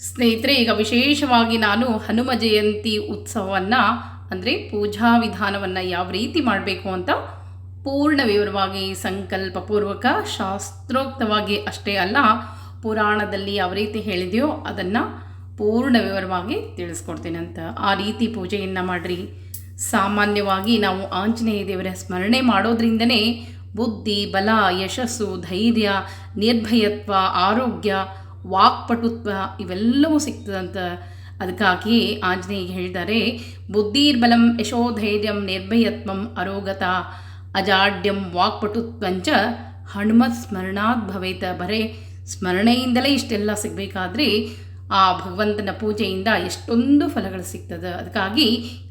ಸ್ನೇಹಿತರೆ, ಈಗ ವಿಶೇಷವಾಗಿ ನಾನು ಹನುಮ ಜಯಂತಿ ಉತ್ಸವವನ್ನು, ಅಂದರೆ ಪೂಜಾ ವಿಧಾನವನ್ನು ಯಾವ ರೀತಿ ಮಾಡಬೇಕು ಅಂತ ಪೂರ್ಣ ವಿವರವಾಗಿ, ಸಂಕಲ್ಪಪೂರ್ವಕ, ಶಾಸ್ತ್ರೋಕ್ತವಾಗಿ ಅಷ್ಟೇ ಅಲ್ಲ, ಪುರಾಣದಲ್ಲಿ ಯಾವ ರೀತಿ ಹೇಳಿದೆಯೋ ಅದನ್ನು ಪೂರ್ಣ ವಿವರವಾಗಿ ತಿಳಿಸ್ಕೊಡ್ತೀನಿ ಅಂತ. ಆ ರೀತಿ ಪೂಜೆಯನ್ನು ಮಾಡಿರಿ. ಸಾಮಾನ್ಯವಾಗಿ ನಾವು ಆಂಜನೇಯ ದೇವರ ಸ್ಮರಣೆ ಮಾಡೋದ್ರಿಂದನೇ ಬುದ್ಧಿ, ಬಲ, ಯಶಸ್ಸು, ಧೈರ್ಯ, ನಿರ್ಭಯತ್ವ, ಆರೋಗ್ಯ ವಾಕ್ಪಟುತ್ವ ಇವೆಲ್ಲವೂ ಸಿಗ್ತದಂತ ಅದಕ್ಕಾಗಿ ಆಂಜನೇಯ ಹೇಳಿದ್ದಾರೆ, ಬುದ್ಧಿರ್ಬಲಂ ಯಶೋಧೈರ್ಯಂ ನಿರ್ಭಯತ್ವಂ ಅರೋಗತ ಅಜಾಡ್ಯಂ ವಾಕ್ಪಟುತ್ವಂಚ ಹನುಮತ್ ಸ್ಮರಣಾತ್ ಭವೇತ ಬರೇ. ಸ್ಮರಣೆಯಿಂದಲೇ ಇಷ್ಟೆಲ್ಲ ಸಿಗಬೇಕಾದ್ರೆ ಆ ಭಗವಂತನ ಪೂಜೆಯಿಂದ ಎಷ್ಟೊಂದು ಫಲಗಳು ಸಿಗ್ತದೆ. ಅದಕ್ಕಾಗಿ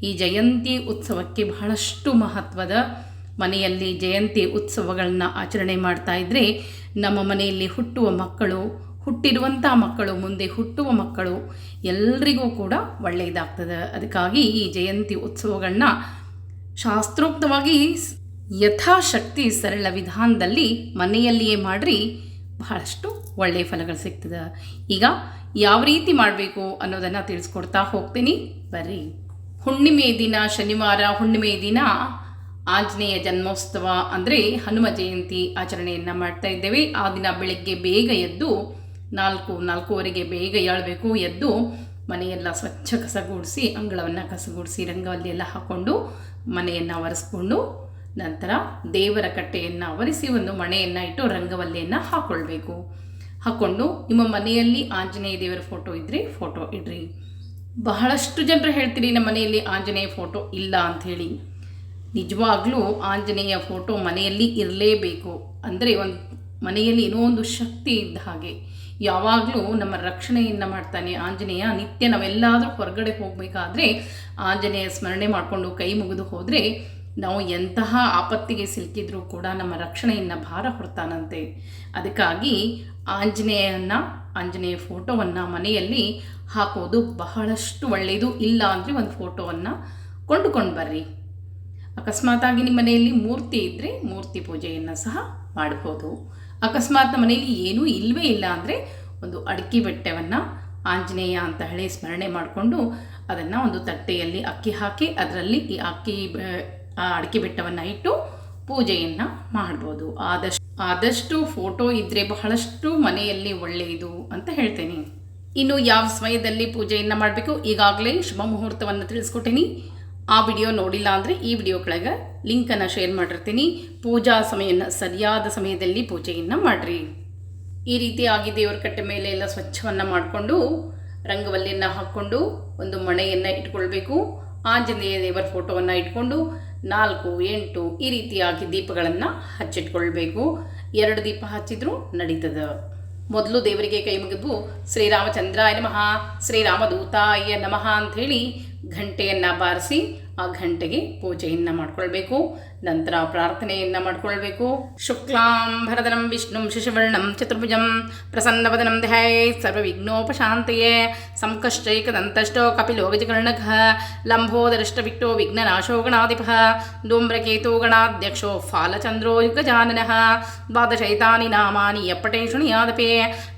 ಈ ಜಯಂತಿ ಉತ್ಸವಕ್ಕೆ ಬಹಳಷ್ಟು ಮಹತ್ವದ ಮನೆಯಲ್ಲಿ ಜಯಂತಿ ಉತ್ಸವಗಳನ್ನ ಆಚರಣೆ ಮಾಡ್ತಾ ಇದ್ದರೆ ನಮ್ಮ ಮನೆಯಲ್ಲಿ ಹುಟ್ಟುವ ಮಕ್ಕಳು ಹುಟ್ಟಿರುವಂಥ ಮಕ್ಕಳು, ಮುಂದೆ ಹುಟ್ಟುವ ಮಕ್ಕಳು ಎಲ್ರಿಗೂ ಕೂಡ ಒಳ್ಳೆಯದಾಗ್ತದೆ. ಅದಕ್ಕಾಗಿ ಈ ಜಯಂತಿ ಉತ್ಸವಗಳನ್ನ ಶಾಸ್ತ್ರೋಕ್ತವಾಗಿ ಯಥಾಶಕ್ತಿ ಸರಳ ವಿಧಾನದಲ್ಲಿ ಮನೆಯಲ್ಲಿಯೇ ಮಾಡಿರಿ, ಬಹಳಷ್ಟು ಒಳ್ಳೆಯ ಫಲಗಳು ಸಿಗ್ತದೆ. ಈಗ ಯಾವ ರೀತಿ ಮಾಡಬೇಕು ಅನ್ನೋದನ್ನು ತಿಳಿಸ್ಕೊಡ್ತಾ ಹೋಗ್ತೀನಿ. ಬರ್ರಿ. ಹುಣ್ಣಿಮೆ ದಿನ ಶನಿವಾರ ಹುಣ್ಣಿಮೆ ದಿನ ಆಂಜನೇಯ ಜನ್ಮೋತ್ಸವ ಅಂದರೆ ಹನುಮ ಜಯಂತಿ ಆಚರಣೆಯನ್ನು ಮಾಡ್ತಾ ಇದ್ದೇವೆ. ಆ ದಿನ ಬೆಳಗ್ಗೆ ಬೇಗ ಎದ್ದು ನಾಲ್ಕು, ನಾಲ್ಕೂವರೆಗೆ ಬೇಗ ಏಳಬೇಕು. ಎದ್ದು ಮನೆಯೆಲ್ಲ ಸ್ವಚ್ಛ ಕಸಗೂಡಿಸಿ, ಅಂಗಳವನ್ನು ಕಸಗೂಡಿಸಿ ರಂಗವಲ್ಲಿ ಎಲ್ಲ ಹಾಕ್ಕೊಂಡು ಮನೆಯನ್ನು ಒರೆಸ್ಕೊಂಡು ನಂತರ ದೇವರ ಕಟ್ಟೆಯನ್ನು ಒರೆಸಿ ಒಂದು ಮಣೆಯನ್ನು ಇಟ್ಟು ರಂಗವಲ್ಲಿಯನ್ನು ಹಾಕ್ಕೊಳ್ಬೇಕು ಹಾಕ್ಕೊಂಡು ನಿಮ್ಮ ಮನೆಯಲ್ಲಿ ಆಂಜನೇಯ ದೇವರ ಫೋಟೋ ಇದ್ದರೆ ಫೋಟೋ ಇಡ್ರಿ. ಬಹಳಷ್ಟು ಜನರು ಹೇಳ್ತೀರಿ, ನಮ್ಮ ಮನೆಯಲ್ಲಿ ಆಂಜನೇಯ ಫೋಟೋ ಇಲ್ಲ ಅಂಥೇಳಿ ನಿಜವಾಗ್ಲೂ ಆಂಜನೇಯ ಫೋಟೋ ಮನೆಯಲ್ಲಿ ಇರಲೇಬೇಕು. ಅಂದರೆ ಒಂದು ಮನೆಯಲ್ಲಿ ಏನೋ ಒಂದು ಶಕ್ತಿ ಇದ್ದ ಹಾಗೆ. ಯಾವಾಗಲೂ ನಮ್ಮ ರಕ್ಷಣೆಯನ್ನು ಮಾಡ್ತಾನೆ ಆಂಜನೇಯ. ನಿತ್ಯ ನಾವೆಲ್ಲಾದರೂ ಹೊರಗಡೆ ಹೋಗಬೇಕಾದ್ರೆ ಆಂಜನೇಯ ಸ್ಮರಣೆ ಮಾಡಿಕೊಂಡು ಕೈ ಮುಗಿದು ಹೋದರೆ ನಾವು ಎಂತಹ ಆಪತ್ತಿಗೆ ಸಿಲುಕಿದ್ರೂ ಕೂಡ ನಮ್ಮ ರಕ್ಷಣೆಯನ್ನು ಭಾರ ಹೊರ್ತಾನಂತೆ ಅದಕ್ಕಾಗಿ ಆಂಜನೇಯನ ಆಂಜನೇಯ ಫೋಟೋವನ್ನು ಮನೆಯಲ್ಲಿ ಹಾಕೋದು ಬಹಳಷ್ಟು ಒಳ್ಳೆಯದು ಇಲ್ಲ ಅಂದರೆ ಒಂದು ಫೋಟೋವನ್ನು ಕೊಂಡುಕೊಂಡು ಬರ್ರಿ. ಅಕಸ್ಮಾತಾಗಿ ನಿಮ್ಮ ಮನೆಯಲ್ಲಿ ಮೂರ್ತಿ ಇದ್ದರೆ ಮೂರ್ತಿ ಪೂಜೆಯನ್ನು ಸಹ ಮಾಡ್ಬೋದು. ಅಕಸ್ಮಾತ್ ನಮ್ಮ ಮನೆಯಲ್ಲಿ ಏನೂ ಇಲ್ಲವೇ ಇಲ್ಲ ಅಂದರೆ ಒಂದು ಅಡಿಕೆ ಬೆಟ್ಟವನ್ನು ಆಂಜನೇಯ ಅಂತ ಹೇಳಿ ಸ್ಮರಣೆ ಮಾಡಿಕೊಂಡು ಅದನ್ನು ಒಂದು ತಟ್ಟೆಯಲ್ಲಿ ಅಕ್ಕಿ ಹಾಕಿ ಅದರಲ್ಲಿ ಈ ಅಕ್ಕಿ ಆ ಅಡಿಕೆ ಬೆಟ್ಟವನ್ನು ಇಟ್ಟು ಪೂಜೆಯನ್ನು ಮಾಡ್ಬೋದು. ಆದಷ್ಟು ಆದಷ್ಟು ಫೋಟೋ ಇದ್ದರೆ ಬಹಳಷ್ಟು ಮನೆಯಲ್ಲಿ ಒಳ್ಳೆಯದು ಅಂತ ಹೇಳ್ತೇನೆ. ಇನ್ನು ಯಾವ ಸಮಯದಲ್ಲಿ ಪೂಜೆಯನ್ನು ಮಾಡಬೇಕು, ಈಗಾಗಲೇ ಶುಭ ಮುಹೂರ್ತವನ್ನು ತಿಳಿಸ್ಕೊಟ್ಟೀನಿ. ಆ ವಿಡಿಯೋ ನೋಡಿಲ್ಲ ಅಂದರೆ ಈ ವಿಡಿಯೋ ಕೆಳಗೆ ಲಿಂಕನ್ನು ಶೇರ್ ಮಾಡಿರ್ತೀನಿ. ಪೂಜಾ ಸಮಯನ ಸರಿಯಾದ ಸಮಯದಲ್ಲಿ ಪೂಜೆಯನ್ನು ಮಾಡಿರಿ. ಈ ರೀತಿಯಾಗಿ ದೇವರ ಕಟ್ಟೆ ಮೇಲೆ ಎಲ್ಲ ಸ್ವಚ್ಛವನ್ನು ಮಾಡಿಕೊಂಡು ರಂಗವಲ್ಲಿಯನ್ನು ಹಾಕ್ಕೊಂಡು, ಒಂದು ಮಣೆಯನ್ನು ಇಟ್ಕೊಳ್ಬೇಕು. ಆಂಜನೇಯ ದೇವರ ಫೋಟೋವನ್ನು ಇಟ್ಕೊಂಡು, ನಾಲ್ಕು, ಎಂಟು ಈ ರೀತಿಯಾಗಿ ದೀಪಗಳನ್ನು ಹಚ್ಚಿಟ್ಕೊಳ್ಬೇಕು. ಎರಡು ದೀಪ ಹಚ್ಚಿದ್ರೂ ನಡೀತದೆ. ಮೊದಲು ದೇವರಿಗೆ ಕೈ ಮುಗಿದು ಶ್ರೀರಾಮಚಂದ್ರಾಯ ನಮಃ, ಶ್ರೀರಾಮದೂತಾಯ ನಮಃ ಅಂಥೇಳಿ ಘಂಟೆಯನ್ನು ಬಾರಿಸಿ ಆ ಘಂಟೆಗೆ ಪೂಜೆಯನ್ನು ಮಾಡ್ಕೊಳ್ಬೇಕು, ನಂತರ ಪ್ರಾರ್ಥನೆಯನ್ನು ಮಾಡ್ಕೊಳ್ಬೇಕು. ಶುಕ್ಲಾಂ ಭರದನಂ ವಿಷ್ಣುಂ, ಶಿಶುವರ್ಣಂ, ಚತುರ್ಭುಜಂ, ಪ್ರಸನ್ನವದನಂ ಧ್ಯಾಯೇ, ಸರ್ವವಿಘ್ನೋಪಶಾಂತಯೇ, ಸಂಕಷ್ಟೈಕದಂತಷ್ಟೋ ಕಪಿಲೋ ಲಂಬೋದರಷ್ಟ ಲಂಬೋದರಷ್ಟವಿಟ್ಟೋ ವಿಘ್ನನಾಶೋ ಗಣಾಧಿಪ, ಧೂಮ್ರಕೇತೋ ಗಣಾಧ್ಯಕ್ಷೋ ಫಾಲಚಂದ್ರೋ ಯುಗಜಾನನಃ, ದ್ವಾದಶೈತಾನಿ ನಾಮಾನಿ ಯಪ್ಪಟೇ ಶೃಣಿಯಾದಪಿ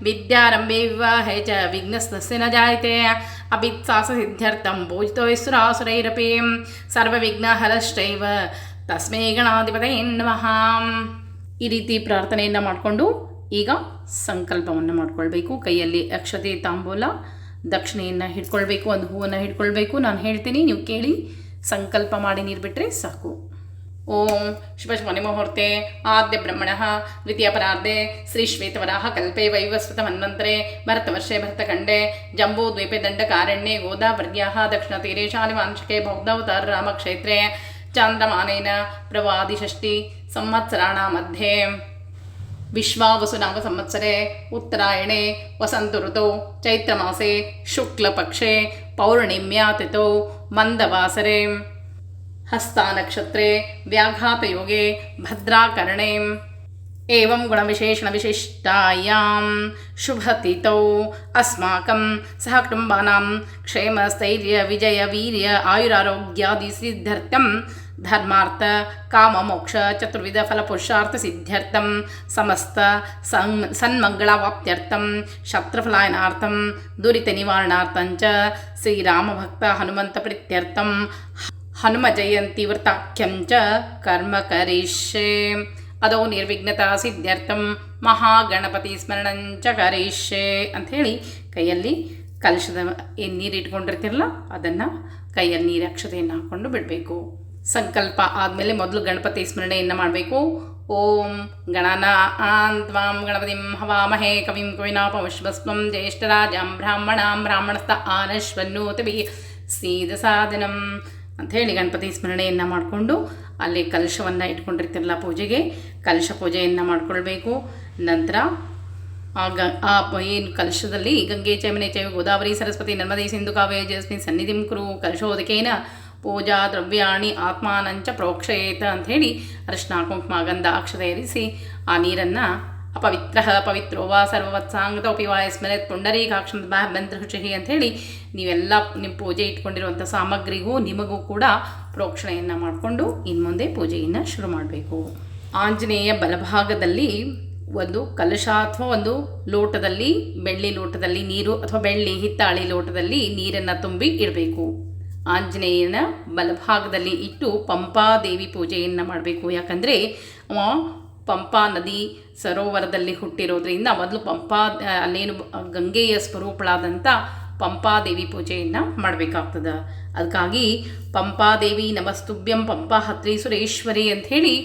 ವಿದ್ಯಾರಂಭೆ ವಿವಾಹೇ ಚ ವಿಘ್ನಸ್ತಸ್ಯ ನ ಜಾಯತೆ ಅಭಿತ್ಸಾಸಸಿದ್ಧ್ಯರ್ಥಂ ಭೋಜಿತೋ ಸುರಾಸುರೈರಪಿ ಸರ್ವವಿಘ್ನಹರಶ್ಚೈವ ತಸ್ಮೈ ಗಣಾಧಿಪತಯೇ ನಮಃ ಈ ರೀತಿ ಪ್ರಾರ್ಥನೆಯನ್ನು ಮಾಡಿಕೊಂಡು ಈಗ ಸಂಕಲ್ಪವನ್ನು ಮಾಡಿಕೊಳ್ಬೇಕು. ಕೈಯಲ್ಲಿ ಅಕ್ಷತೆ ತಾಂಬೂಲ ದಕ್ಷಿಣೆಯನ್ನು ಹಿಡ್ಕೊಳ್ಬೇಕು, ಒಂದು ಹೂವನ್ನು ಹಿಡ್ಕೊಳ್ಬೇಕು. ನಾನು ಹೇಳ್ತೀನಿ, ನೀವು ಕೇಳಿ, ಸಂಕಲ್ಪ ಮಾಡಿ ನೀರು ಬಿಟ್ಟರೆ ಸಾಕು. ಓಂ ಶುಭ ಮುಹೂರ್ತೆ ಆದ್ಯ ಬ್ರಹ್ಮಣಃ ದ್ವಿತೀಯ ಪರಾರ್ಧೆ ಶ್ರೀ ಶ್ವೇತವರಾಹ ಕಲ್ಪೆ ವೈವಸ್ವತ ಮನ್ವಂತರೆ ಭರತವರ್ಷೆ ಭರತಖಂಡೆ ಜಂಬೂ ದ್ವೀಪೆ ದಂಡಕಾರಣ್ಯೆ ಗೋದಾವರ್ಯಾः ದಕ್ಷಿಣತೀರೆ ಶಾಲಿವಾಂಶಿಕೆ ಬೌದ್ಧಾವತಾರ ರಾಮಕ್ಷೇತ್ರೆ ಚಾಂದ್ರಮಾನೇನ ಪ್ರವಾದಿಷಷ್ಟಿ ಸಂವತ್ಸರಾಣ ಮಧ್ಯೆ ವಿಶ್ವಾವಸುನಾಮ ಸಂವತ್ಸರೆ ಉತ್ತರಾಯಣೆ ವಸಂತ ಋತೌ ಚೈತ್ರಮಾಸೆ ಶುಕ್ಲಪಕ್ಷೆ ಪೌರ್ಣಿಮ್ಯಾತಿಥೌ ಮಂದವಾಸರೆ हस्तानक्षत्रे व्याघातयोगे भद्राकरणे। एवं गुणविशेषणविशिष्टायां शुभतितौ अस्माकं सहकुटुम्बानां क्षेमस्थैर्यविजयवीर्य आयुरारोग्यादिसिद्ध्यर्थं ధర్మార్థ కామమోక్ష చతుర్విధ ఫలపురుషార్థ సిద్ధ్యర్థం సమస్త సం సన్మంగళవాప్త్యర్థం శత్రుఫలాయనార్థం దురిత నివారణార్థం చ శ్రీరామభక్త హనుమంత ప్రీత్యర్థం ಹನುಮ ಜಯಂತಿ ವೃತ ಕರ್ಮ ಕರಿಷ್ಯೆ. ಅದೋ ನಿರ್ವಿಘ್ನತಾ ಸಿದ್ಧಾರ್ಥಂ ಮಹಾಗಣಪತಿ ಸ್ಮರಣಂಚ ಕರಿಷ್ಯೆ ಅಂಥೇಳಿ ಕೈಯಲ್ಲಿ ಕಲಶದ ಏನು ನೀರು ಇಟ್ಕೊಂಡಿರ್ತಿರಲ್ಲ, ಅದನ್ನು ಕೈಯಲ್ಲಿ ನೀರು ಅಕ್ಷತೆಯನ್ನು ಹಾಕ್ಕೊಂಡು ಬಿಡಬೇಕು. ಸಂಕಲ್ಪ ಆದಮೇಲೆ ಮೊದಲು ಗಣಪತಿ ಸ್ಮರಣೆಯನ್ನು ಮಾಡಬೇಕು. ಓಂ ಗಣನ ಆಂತ್ವಾಂ ಗಣಪತಿಂ ಹವಾಮಹೇ ಕವಿಂ ಕವಿನಾಪವಶ್ವಸ್ವಂ ಜ್ಯೇಷ್ಠರಾಜಾಂ ಬ್ರಾಹ್ಮಣಾಂ ಬ್ರಾಹ್ಮಣಸ್ಥ ಸೀದ ಸಾಧನಂ ಅಂಥೇಳಿ ಗಣಪತಿ ಸ್ಮರಣೆಯನ್ನು ಮಾಡಿಕೊಂಡು ಅಲ್ಲಿ ಕಲಶವನ್ನು ಇಟ್ಕೊಂಡಿರ್ತಿರಲ್ಲ ಪೂಜೆಗೆ, ಕಲಶ ಪೂಜೆಯನ್ನು ಮಾಡಿಕೊಳ್ಬೇಕು. ನಂತರ ಆ ಗ, ಆ ಏನು ಕಲಶದಲ್ಲಿ ಗಂಗೆ ಚಮನೆ ಚೈವ ಗೋದಾವರಿ ಸರಸ್ವತಿ ನರ್ಮದೆ ಸಿಂಧು ಕಾವ್ಯ ಜಸ್ಮಿನ್ ಸನ್ನಿಧಿಂ ಕುರು ಕಲಶೋದಕೇನ ಪೂಜಾ ದ್ರವ್ಯಾಣಿ ಆತ್ಮಾನಂಚ ಪ್ರೋಕ್ಷಯೇತ ಅಂಥೇಳಿ ಅರಿಶಿನ ಕುಂಕುಮ ಗಂಧ ಅಕ್ಷತೆ ಇರಿಸಿ ಆ ನೀರನ್ನು ಅಪವಿತ್ರ ಪವಿತ್ರೋ ವಾ ಸರ್ವವತ್ಸಾಂಗತೋಪಿ ವಾ ಸ್ಮರೆತ್ ಮಂತ್ರ ಬಂಧುಷಿ ಅಂಥೇಳಿ ನೀವೆಲ್ಲ ನಿಮ್ಮ ಪೂಜೆ ಇಟ್ಕೊಂಡಿರುವಂಥ ಸಾಮಗ್ರಿಗೂ ನಿಮಗೂ ಕೂಡ ಪ್ರೋಕ್ಷಣೆಯನ್ನು ಮಾಡಿಕೊಂಡು ಇನ್ನು ಮುಂದೆ ಪೂಜೆಯನ್ನು ಶುರು ಮಾಡಬೇಕು. ಆಂಜನೇಯ ಬಲಭಾಗದಲ್ಲಿ ಒಂದು ಕಲಶ ಅಥವಾ ಒಂದು ಲೋಟದಲ್ಲಿ, ಬೆಳ್ಳಿ ಲೋಟದಲ್ಲಿ ನೀರು ಅಥವಾ ಬೆಳ್ಳಿ ಹಿತ್ತಾಳಿ ಲೋಟದಲ್ಲಿ ನೀರನ್ನು ತುಂಬಿ ಇಡಬೇಕು. ಆಂಜನೇಯನ ಬಲಭಾಗದಲ್ಲಿ ಇಟ್ಟು ಪಂಪಾದೇವಿ ಪೂಜೆಯನ್ನು ಮಾಡಬೇಕು. ಯಾಕಂದರೆ ಪಂಪಾ ನದಿ ಸರೋವರದಲ್ಲಿ ಹುಟ್ಟಿರೋದ್ರಿಂದ ಮೊದಲು ಪಂಪಾ ಅಲ್ಲೇನು ಗಂಗೆಯ ಸ್ವರೂಪಳಾದಂಥ ಪಂಪಾದೇವಿ ಪೂಜೆಯನ್ನು ಮಾಡಬೇಕಾಗ್ತದೆ. ಅದಕ್ಕಾಗಿ ಪಂಪಾದೇವಿ ನಮಸ್ತುಭ್ಯಂ ಪಂಪಾ ಸುರೇಶ್ವರಿ ಅಂಥೇಳಿ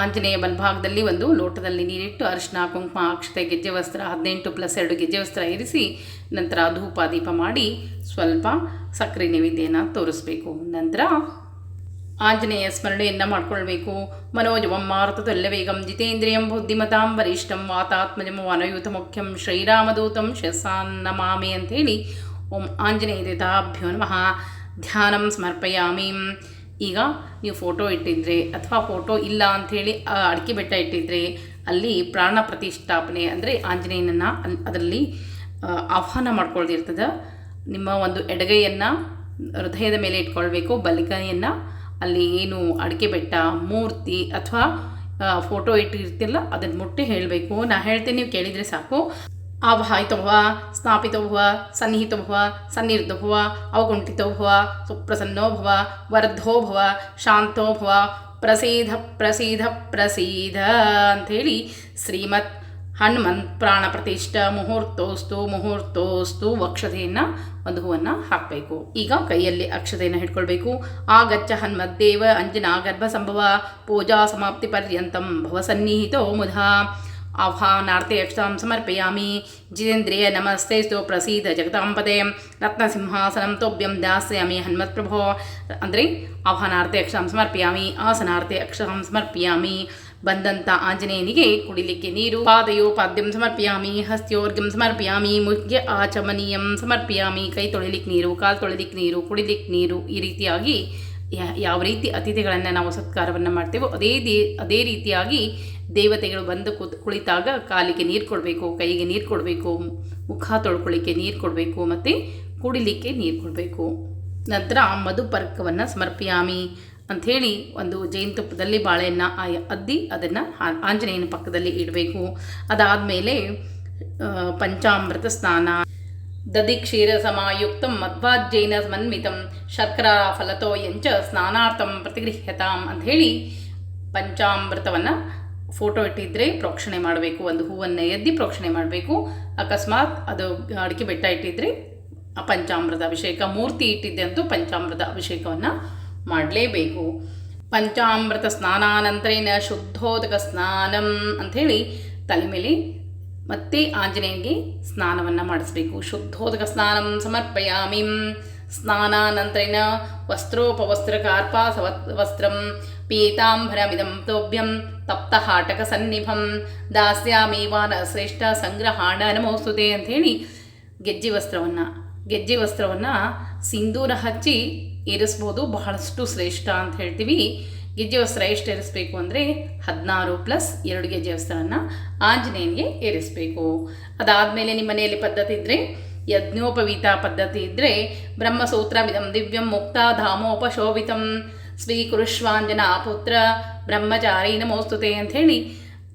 ಆಂಜನೇಯ ಬಲಭಾಗದಲ್ಲಿ ಒಂದು ಲೋಟದಲ್ಲಿ ನೀರಿಟ್ಟು ಅರಿಶಿನ ಕುಂಕುಮ, ಅಕ್ಷತೆ ಗೆಜ್ಜೆ ವಸ್ತ್ರ ಹದಿನೆಂಟು ಪ್ಲಸ್ ಎರಡು ಗೆಜ್ಜೆ ವಸ್ತ್ರ ಇರಿಸಿ ನಂತರ ಧೂಪ ದೀಪ ಮಾಡಿ ಸ್ವಲ್ಪ ಸಕ್ಕರೆ ನೈವೇದ್ಯನ ತೋರಿಸ್ಬೇಕು. ನಂತರ ಆಂಜನೇಯ ಸ್ಮರಣೆಯನ್ನು ಮಾಡಿಕೊಳ್ಬೇಕು. ಮನೋಜವಂ ವೇಗಂ ಜಿತೇಂದ್ರಿಯಂ ಬುದ್ಧಿಮತಾಂ ವರಿಷ್ಠಂ ವಾತಾತ್ಮಜಂ ವನಯೂತ ಮುಖ್ಯಂ ಶ್ರೀರಾಮದೂತಂ ಶಸಾನ್ ನಮಾಮಿ ಅಂಥೇಳಿ ಓಂ ಆಂಜನೇಯ ದೇತಾಭ್ಯೋ ನಮಃ. ಧ್ಯಾನಂ ಸಮರ್ಪಯಾಮಿ. ಈಗ ನೀವು ಫೋಟೋ ಇಟ್ಟಿದ್ರೆ ಅಥವಾ ಫೋಟೋ ಇಲ್ಲ ಅಂಥೇಳಿ ಅಡಿಕೆ ಬೆಟ್ಟ ಇಟ್ಟಿದ್ರೆ ಅಲ್ಲಿ ಪ್ರಾಣ ಪ್ರತಿಷ್ಠಾಪನೆ ಅಂದರೆ ಆಂಜನೇಯನನ್ನು ಅದರಲ್ಲಿ ಆಹ್ವಾನ ಮಾಡ್ಕೊಳ್ದಿರ್ತದೆ. ನಿಮ್ಮ ಒಂದು ಎಡಗೈಯನ್ನು, ಹೃದಯದ ಮೇಲೆ ಇಟ್ಕೊಳ್ಬೇಕು ಬಲಗೈಯನ್ನು ಅಲ್ಲಿ ಏನು ಅಡಿಕೆ ಬೆಟ್ಟ, ಮೂರ್ತಿ ಅಥವಾ ಫೋಟೋ ಇಟ್ಟಿರ್ತಿಲ್ಲ ಅದನ್ನು ಮುಟ್ಟಿ ಹೇಳಬೇಕು. ನಾ ಹೇಳ್ತೀನಿ, ನೀವು ಕೇಳಿದರೆ ಸಾಕು. ಆವಾಹಿತೋ ಸ್ಥಾಪಿತಭವ ಸನ್ನಿಹಿತಭವ ಸನ್ನಿರ್ಧಭವ ಸನ್ನಿಹಿತೋ ಸುಪ್ರಸನ್ನೋಭವ ವರ್ಧೋಭವ ಶಾಂತೋಭವ ಪ್ರಸೀಧ ಪ್ರಸೀಧ ಪ್ರಸೀಧ ಅಂಥೇಳಿ ಶ್ರೀಮತ್ ಹನುಮಂತ್ ಪ್ರಾಣ ಪ್ರತಿಷ್ಠ ಮುಹೂರ್ತೋಸ್ತು ಮುಹೂರ್ತೋಸ್ತು ವಕ್ಷತೆಯನ್ನು ಒಂದು ಹೂವನ್ನು ಹಾಕಬೇಕು. ಈಗ ಕೈಯಲ್ಲಿ ಅಕ್ಷತೆಯನ್ನು ಹಿಡ್ಕೊಳ್ಬೇಕು. ಆಗಚ್ಚ ಹನುಮದ್ದೇವ ಅಂಜನಾ ಗರ್ಭ ಸಂಭವ, ಪೂಜಾ ಸಮಾಪ್ತಿ ಪರ್ಯಂತಂ ಭವ ಸನ್ನಿಹಿತೋ ಮುಧಾ. ಆಹ್ವಾನಾರ್ಥೆ ಅಕ್ಷತಾಂ ಸಮರ್ಪಯಾಮಿ. ಜಿತೇಂದ್ರಿಯ ನಮಸ್ತೆಸ್ತು ಪ್ರಸೀದ ಜಗದಾಂಪದೆ ರತ್ನಸಿಂಹಾಸನಂ ತೋಭ್ಯಂ ದಾಸ್ಯಾಮಿ ಹನುಮತ್ಪ್ರಭೋ ಅಂದರೆ ಆಹ್ವಾನಾರ್ಥೆ ಅಕ್ಷತಾಂ ಸಮರ್ಪಯಾಮಿ, ಆಸನಾರ್ಥೆ ಅಕ್ಷತಾಂ ಸಮರ್ಪಯಾಮಿ. ಬಂದಂಥ ಆಂಜನೇಯನಿಗೆ ಕುಡಿಲಿಕ್ಕೆ ನೀರು. ಪಾದಯೋ ಪಾದ್ಯಂ ಸಮರ್ಪಿಯಾಮಿ ಹಸ್ತ್ಯೋರ್ಗಂ ಸಮರ್ಪಿಯಾಮಿ, ಮುಖ್ಯ ಆಚಮನೀಯಂ ಸಮರ್ಪಿಯಾಮಿ, ಕೈ ತೊಳಿಲಿಕ್ಕೆ ನೀರು, ಕಾಲು ತೊಳಿಲಿಕ್ಕೆ ನೀರು ಕುಡಿಲಿಕ್ಕೆ ನೀರು ಈ ರೀತಿಯಾಗಿ ಯಾವ ರೀತಿ ಅತಿಥಿಗಳನ್ನು ನಾವು ಸತ್ಕಾರವನ್ನು ಮಾಡ್ತೇವೋ ಅದೇ ದೇ, ಅದೇ ರೀತಿಯಾಗಿ ದೇವತೆಗಳು ಬಂದು ಕುಳಿತಾಗ ಕಾಲಿಗೆ ನೀರು ಕೊಡಬೇಕು, ಕೈಗೆ ನೀರು ಕೊಡಬೇಕು, ಮುಖ ತೊಳ್ಕೊಳ್ಳಿಕ್ಕೆ ನೀರು ಕೊಡಬೇಕು ಮತ್ತು ಕುಡಿಲಿಕ್ಕೆ ನೀರು ಕೊಡಬೇಕು. ನಂತರ ಮಧುಪರ್ಕವನ್ನು ಸಮರ್ಪಯಾಮಿ ಅಂಥೇಳಿ ಒಂದು ಜೇನುತುಪ್ಪದಲ್ಲಿ ಬಾಳೆಯನ್ನು ಅದ್ದಿ ಅದನ್ನು ಆಂಜನೇಯನ ಪಕ್ಕದಲ್ಲಿ ಇಡಬೇಕು. ಅದಾದಮೇಲೆ ಪಂಚಾಮೃತ ಸ್ನಾನ. ದಧಿ ಕ್ಷೀರ ಸಮಾಯುಕ್ತ ಮಧ್ವಾಜ್ಜೈನ ಮನ್ಮಿತಂ ಶರ್ಕರ ಫಲತೋ ಎಂಚ ಸ್ನಾನಾರ್ಥಂ ಪ್ರತಿಗೃಹ್ಯತಾಂ ಅಂಥೇಳಿ ಪಂಚಾಮೃತವನ್ನು ಫೋಟೋ ಇಟ್ಟಿದ್ದರೆ ಪ್ರೋಕ್ಷಣೆ ಮಾಡಬೇಕು. ಒಂದು ಹೂವನ್ನು ಎದ್ದಿ ಪ್ರೋಕ್ಷಣೆ ಮಾಡಬೇಕು. ಅಕಸ್ಮಾತ್ ಅದು ಅಡಿಕೆ ಬೆಟ್ಟ ಇಟ್ಟಿದ್ರೆ ಪಂಚಾಮೃತ ಅಭಿಷೇಕ, ಮೂರ್ತಿ ಇಟ್ಟಿದ್ದೆ ಅಂತೂ ಪಂಚಾಮೃತ ಅಭಿಷೇಕವನ್ನು ಮಾಡಲೇಬೇಕು. ಪಂಚಾಮೃತ ಸ್ನಾನಾನಂತರೇನ ಶುದ್ಧೋದಕ ಸ್ನಾನಂ ಅಂಥೇಳಿ ತಲೆ ಮೇಲೆ ಮತ್ತೆ ಆಂಜನೇಯನಿಗೆ ಸ್ನಾನವನ್ನು ಮಾಡಿಸ್ಬೇಕು. ಶುದ್ಧೋದಕ ಸ್ನಾನಂ ಸಮರ್ಪಯಾಮಿ. ಸ್ನಾನಾನಂತರೇನ ವಸ್ತ್ರೋಪವಸ್ತ್ರ ಕಾರ್ಪಾಸ ವಸ್ತ್ರಂ ಪೀತಾಂಬರಮಿದಂ ತೋಭ್ಯಂ ತಪ್ತಹಾಟಕ ಸನ್ನಿಭಂ. ದಾಸ್ಯಾಮಿ ವಾನ ಶ್ರೇಷ್ಠ ಸಂಗ್ರಹಾಣ ನಮೋಸ್ತುತೆ ಅಂಥೇಳಿ ಗೆಜ್ಜಿ ವಸ್ತ್ರವನ್ನು ಗೆಜ್ಜೆ ವಸ್ತ್ರವನ್ನು ಸಿಂಧೂರ ಹಚ್ಚಿ ಏರಿಸ್ಬೋದು. ಬಹಳಷ್ಟು ಶ್ರೇಷ್ಠ ಅಂತ ಹೇಳ್ತೀವಿ. ಗೆಜ್ಜೆ ವಸ್ತ್ರ ಎಷ್ಟು ಏರಿಸ್ಬೇಕು ಅಂದರೆ ಹದಿನಾರು ಪ್ಲಸ್ ಎರಡು ಗೆಜ್ಜೆ ವಸ್ತ್ರವನ್ನು ಆಂಜನೇಯನಿಗೆ ಏರಿಸಬೇಕು. ಅದಾದಮೇಲೆ ನಿಮ್ಮ ಮನೆಯಲ್ಲಿ ಪದ್ಧತಿ ಇದ್ದರೆ ಯಜ್ಞೋಪವೀತ ಪದ್ಧತಿ ಇದ್ದರೆ ಬ್ರಹ್ಮಸೂತ್ರವಿದಂ ದಿವ್ಯಂ ಮುಕ್ತ ಧಾಮೋಪಶೋಭಿತಂ ಸ್ವೀಕುರುಷ್ವಾಂಜನ ಪುತ್ರ ಬ್ರಹ್ಮಚಾರಿ ನಮೋಸ್ತುತೆ ಹೇಳಿ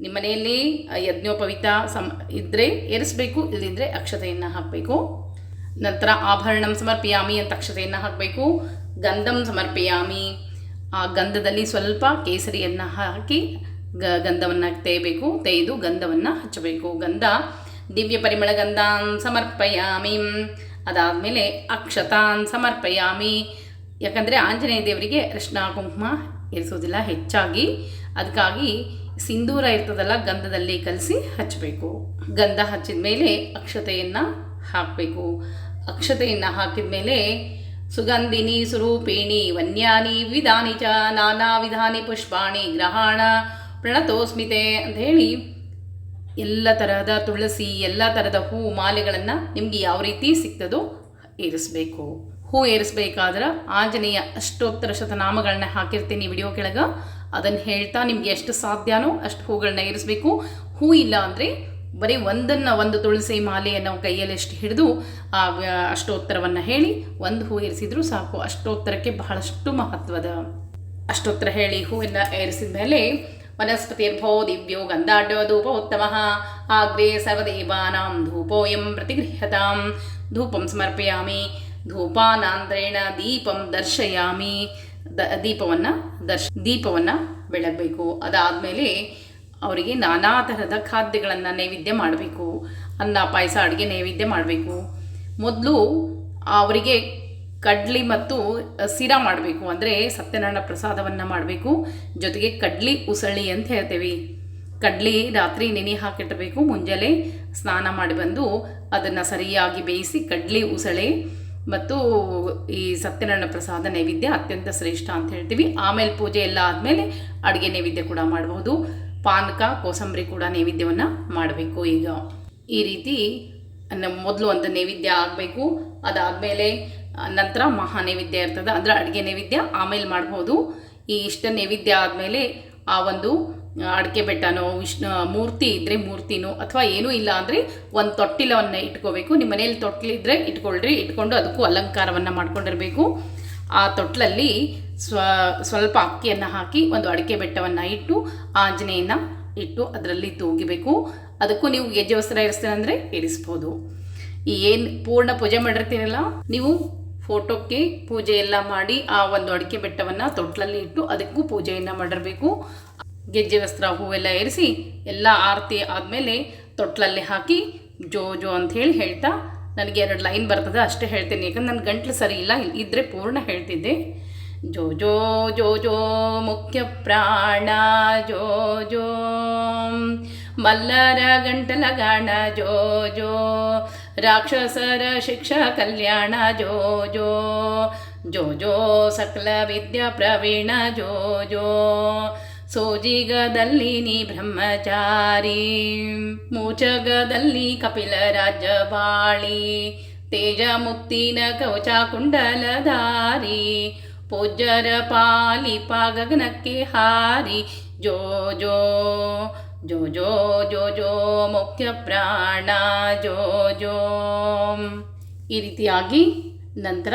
ನಿಮ್ಮ ಮನೆಯಲ್ಲಿ ಯಜ್ಞೋಪವಿತ ಸಮ ಇದ್ದರೆ ಏರಿಸಬೇಕು ಇಲ್ಲದಿದ್ದರೆ ಅಕ್ಷತೆಯನ್ನು ಹಾಕಬೇಕು. ನಂತರ ಆಭರಣಂ ಸಮರ್ಪಯಾಮಿ ಅಂತ ಅಕ್ಷತೆಯನ್ನು ಹಾಕಬೇಕು. ಗಂಧಂ ಸಮರ್ಪಯಾಮಿ. ಆ ಗಂಧದಲ್ಲಿ ಸ್ವಲ್ಪ ಕೇಸರಿಯನ್ನು ಹಾಕಿ ಗ ಗಂಧವನ್ನು ತೇಯಬೇಕು ತೇಯ್ದು ಗಂಧವನ್ನು ಹಚ್ಚಬೇಕು. ಗಂಧ, ದಿವ್ಯ ಪರಿಮಳ ಗಂಧಾನ್ ಸಮರ್ಪಯಾಮಿ. ಅದಾದಮೇಲೆ ಅಕ್ಷತಾನ್ ಸಮರ್ಪಯಾಮಿ. ಯಾಕಂದರೆ ಆಂಜನೇಯ ದೇವರಿಗೆ ಅರಿಶಿನ ಕುಂಕುಮ ಇರಿಸೋದಿಲ್ಲ ಹೆಚ್ಚಾಗಿ. ಅದಕ್ಕಾಗಿ ಸಿಂಧೂರ ಇರ್ತದಲ್ಲ, ಗಂಧದಲ್ಲಿ ಕಲಸಿ ಹಚ್ಚಬೇಕು. ಗಂಧ ಹಚ್ಚಿದ ಮೇಲೆ ಅಕ್ಷತೆಯನ್ನು ಹಾಕಬೇಕು. ಅಕ್ಷತೆಯನ್ನು ಹಾಕಿದ ಮೇಲೆ ಸುಗಂಧಿನಿ ಸ್ವರೂಪಿಣಿ ವನ್ಯಾನಿ ವಿಧಾನಿ ಚ ನಾನಾ ವಿಧಾನಿ ಪುಷ್ಪಾಣಿ, ಗ್ರಹಾಣ, ಪ್ರಣತೋಸ್ಮಿತೆ ಅಂತ ಹೇಳಿ ಎಲ್ಲ ತರಹದ ತುಳಸಿ, ಎಲ್ಲ ಥರದ ಹೂ ಮಾಲೆಗಳನ್ನು ನಿಮಗೆ ಯಾವ ರೀತಿ ಸಿಗ್ತದೋ ಏರಿಸಬೇಕು. ಹೂ ಏರಿಸಬೇಕಾದ್ರೆ ಆಂಜನೇಯ ಅಷ್ಟೋತ್ತರ ಶತನಾಮಗಳನ್ನ ಹಾಕಿರ್ತೀನಿ ವಿಡಿಯೋ ಕೆಳಗೆ. ಅದನ್ನು ಹೇಳ್ತಾ ನಿಮಗೆ ಎಷ್ಟು ಸಾಧ್ಯನೋ ಅಷ್ಟು ಹೂಗಳನ್ನ ಏರಿಸಬೇಕು. ಹೂ ಇಲ್ಲ ಅಂದರೆ ಬರೀ ಒಂದನ್ನು ಒಂದು ತುಳಸಿ ಮಾಲೆಯನ್ನು ಕೈಯಲ್ಲಿ ಎಷ್ಟು ಹಿಡಿದು ಆ ಅಷ್ಟೋತ್ತರವನ್ನು ಹೇಳಿ ಒಂದು ಹೂ ಇರಿಸಿದ್ರು ಸಾಕು. ಅಷ್ಟೋತ್ತರಕ್ಕೆ ಬಹಳಷ್ಟು ಮಹತ್ವದ ಅಷ್ಟೋತ್ತರ ಹೇಳಿ ಹೂವನ್ನು ಏರಿಸಿದ ಮೇಲೆ ವನಸ್ಪತಿರ್ಭೋ ದಿವ್ಯೋ ಗಂಧಾಢ್ಯೋ ಧೂಪ ಉತ್ತಮ ಆಗ್ರೇ ಸರ್ವದೇವಾನಾಂ ಧೂಪೋಯಂ ಪ್ರತಿಗೃಹ್ಯತಾಂ. ಧೂಪಂ ಸಮರ್ಪಯಾಮಿ. ಧೂಪಾನಾಂದ್ರೇಣ ದೀಪಂ ದರ್ಶಯಾಮಿ. ದ ದೀಪವನ್ನು ದರ್ಶ ದೀಪವನ್ನು ಬೆಳಗಬೇಕು. ಅದಾದಮೇಲೆ ಅವರಿಗೆ ನಾನಾ ಥರದ ಖಾದ್ಯಗಳನ್ನು ನೈವೇದ್ಯ ಮಾಡಬೇಕು, ಅನ್ನ, ಪಾಯಸ, ಅಡುಗೆ ನೈವೇದ್ಯ ಮಾಡಬೇಕು. ಮೊದಲು ಅವರಿಗೆ ಕಡ್ಲಿ ಮತ್ತು ಸಿರಾ ಮಾಡಬೇಕು, ಅಂದರೆ ಸತ್ಯನಾರಾಯಣ ಪ್ರಸಾದವನ್ನು ಮಾಡಬೇಕು. ಜೊತೆಗೆ ಕಡ್ಲಿ ಉಸಳಿ ಅಂತ ಹೇಳ್ತೇವೆ. ಕಡ್ಲಿ ರಾತ್ರಿ ನೆನೆ ಹಾಕಿಟ್ಟಬೇಕು ಮುಂಜಾನೆ ಸ್ನಾನ ಮಾಡಿ ಬಂದು ಅದನ್ನು ಸರಿಯಾಗಿ ಬೇಯಿಸಿ ಕಡ್ಲಿ ಉಸಳೆ ಮತ್ತು ಈ ಸತ್ಯನಾರಾಯಣ ಪ್ರಸಾದ ನೈವೇದ್ಯ ಅತ್ಯಂತ ಶ್ರೇಷ್ಠ ಅಂತ ಹೇಳ್ತೀವಿ. ಆಮೇಲೆ ಪೂಜೆ ಎಲ್ಲ ಆದಮೇಲೆ ಅಡುಗೆ ನೈವೇದ್ಯ ಕೂಡ ಮಾಡಬಹುದು ಪಾನಕ, ಕೋಸಂಬರಿ ಕೂಡ ನೈವೇದ್ಯವನ್ನು ಮಾಡಬೇಕು ಈಗ. ಈ ರೀತಿ ಮೊದಲು ಒಂದು ನೈವೇದ್ಯ ಆಗಬೇಕು. ಅದಾದಮೇಲೆ ನಂತರ ಮಹಾ ನೈವೇದ್ಯ ಇರ್ತದೆ, ಅಂದರೆ ಅಡುಗೆ ನೈವೇದ್ಯ ಆಮೇಲೆ ಮಾಡ್ಬೋದು. ಈ ಇಷ್ಟ ನೈವೇದ್ಯ ಆದಮೇಲೆ ಆ ಒಂದು ಅಡಿಕೆ ಬೆಟ್ಟನೋ, ವಿಷ್ಣು, ಮೂರ್ತಿ ಇದ್ದರೆ ಮೂರ್ತಿನೋ, ಅಥವಾ ಏನೂ ಇಲ್ಲ ಅಂದರೆ ಒಂದು ತೊಟ್ಟಿಲವನ್ನು ಇಟ್ಕೋಬೇಕು. ನಿಮ್ಮ ಮನೇಲಿ ತೊಟ್ಟಿಲಿದ್ರೆ ಇಟ್ಕೊಳ್ರಿ, ಇಟ್ಕೊಂಡು ಅದಕ್ಕೂ ಅಲಂಕಾರವನ್ನು ಮಾಡ್ಕೊಂಡಿರಬೇಕು. ಆ ತೊಟ್ಲಲ್ಲಿ ಸ್ವ, ಸ್ವಲ್ಪ ಅಕ್ಕಿಯನ್ನು ಹಾಕಿ ಒಂದು ಅಡಿಕೆ ಬೆಟ್ಟವನ್ನು ಇಟ್ಟು ಆಂಜನೇಯನ ಇಟ್ಟು ಅದರಲ್ಲಿ ತೂಗಿಬೇಕು. ಅದಕ್ಕೂ ನೀವು ಗೆಜ್ಜೆ ವಸ್ತ್ರ ಇರಿಸ್ತೇನೆ ಅಂದರೆ ಇರಿಸ್ಬೋದು. ಏನು ಪೂರ್ಣ ಪೂಜೆ ಮಾಡಿರ್ತೀನಲ್ಲ ನೀವು ಫೋಟೋಕ್ಕೆ ಪೂಜೆ ಎಲ್ಲ ಮಾಡಿ ಆ ಒಂದು ಅಡಿಕೆ ಬೆಟ್ಟವನ್ನು ತೊಟ್ಲಲ್ಲಿ ಇಟ್ಟು ಅದಕ್ಕೂ ಪೂಜೆಯನ್ನು ಮಾಡಿರಬೇಕು. ಗೆಜ್ಜೆ ವಸ್ತ್ರ, ಹೂವೆಲ್ಲ ಏರಿಸಿ ಎಲ್ಲ ಆರತಿ ಆದಮೇಲೆ ತೊಟ್ಲಲ್ಲಿ ಹಾಕಿ ಜೋ ಜೋ ಅಂತ ಹೇಳಿ ಹೇಳ್ತಾ, ನನಗೆ ಎರಡು ಲೈನ್ ಬರ್ತದೆ, ಅಷ್ಟೇ ಹೇಳ್ತೀನಿ. ಯಾಕಂದ್ರೆ ನನ್ನ ಗಂಟ್ಲು ಸರಿ ಇಲ್ಲ, ಇದ್ದರೆ ಪೂರ್ಣ ಹೇಳ್ತಿದ್ದೆ. ಜೋ ಜೋ ಜೋ ಜೋ ಮುಖ್ಯ ಪ್ರಾಣ, ಜೋ ಜೋ ಮಲ್ಲರ ಗಂಟಲ ಗಾಣ, ಜೋ ಜೋ ರಾಕ್ಷಸರ ಶಿಕ್ಷ ಕಲ್ಯಾಣ, ಜೋ ಜೋ ಜೋ ಜೋ ಸಕಲ ವಿದ್ಯಾ ಪ್ರವೀಣ, ಜೋ ಜೋ ಸೋಜಿಗದಲ್ಲಿ ನೀ ಬ್ರಹ್ಮಚಾರಿ, ಮೂಚಗದಲ್ಲಿ ಕಪಿಲ ರಾಜಬಾಳಿ ತೇಜ ಮುಕ್ತಿನ ಕವಚ ಕುಂಡಲಧಾರಿ ಪೂಜ್ಯರ ಪಾಲಿ ಗಗನಕ್ಕೆ ಹಾರಿ. ಜೋ ಜೋ ಜೋ ಜೋ ಜೋ ಜೋ, ಮುಖ್ಯ ಪ್ರಾಣ, ಜೋ ಜೋ. ಈ ರೀತಿಯಾಗಿ ನಂತರ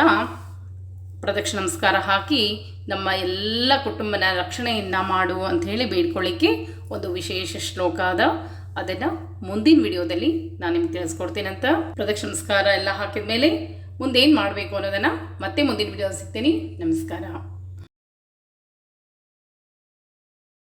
ಪ್ರದಕ್ಷಿಣ ನಮಸ್ಕಾರ ಹಾಕಿ ನಮ್ಮ ಎಲ್ಲ ಕುಟುಂಬನ ರಕ್ಷಣೆಯನ್ನು ಮಾಡು ಅಂತ ಹೇಳಿ ಬೇಡ್ಕೊಳ್ಳಿಕ್ಕೆ ಒಂದು ವಿಶೇಷ ಶ್ಲೋಕ ಅದ. ಅದನ್ನು ಮುಂದಿನ ವಿಡಿಯೋದಲ್ಲಿ ನಾನು ನಿಮ್ಗೆ ತಿಳಿಸ್ಕೊಡ್ತೀನಂತ. ಪ್ರದಕ್ಷಿಣ ನಮಸ್ಕಾರ ಎಲ್ಲ ಹಾಕಿದ ಮೇಲೆ ಮುಂದೇನು ಮಾಡಬೇಕು ಅನ್ನೋದನ್ನು ಮತ್ತೆ ಮುಂದಿನ ವಿಡಿಯೋ ಸಿಗ್ತೀನಿ. ನಮಸ್ಕಾರ.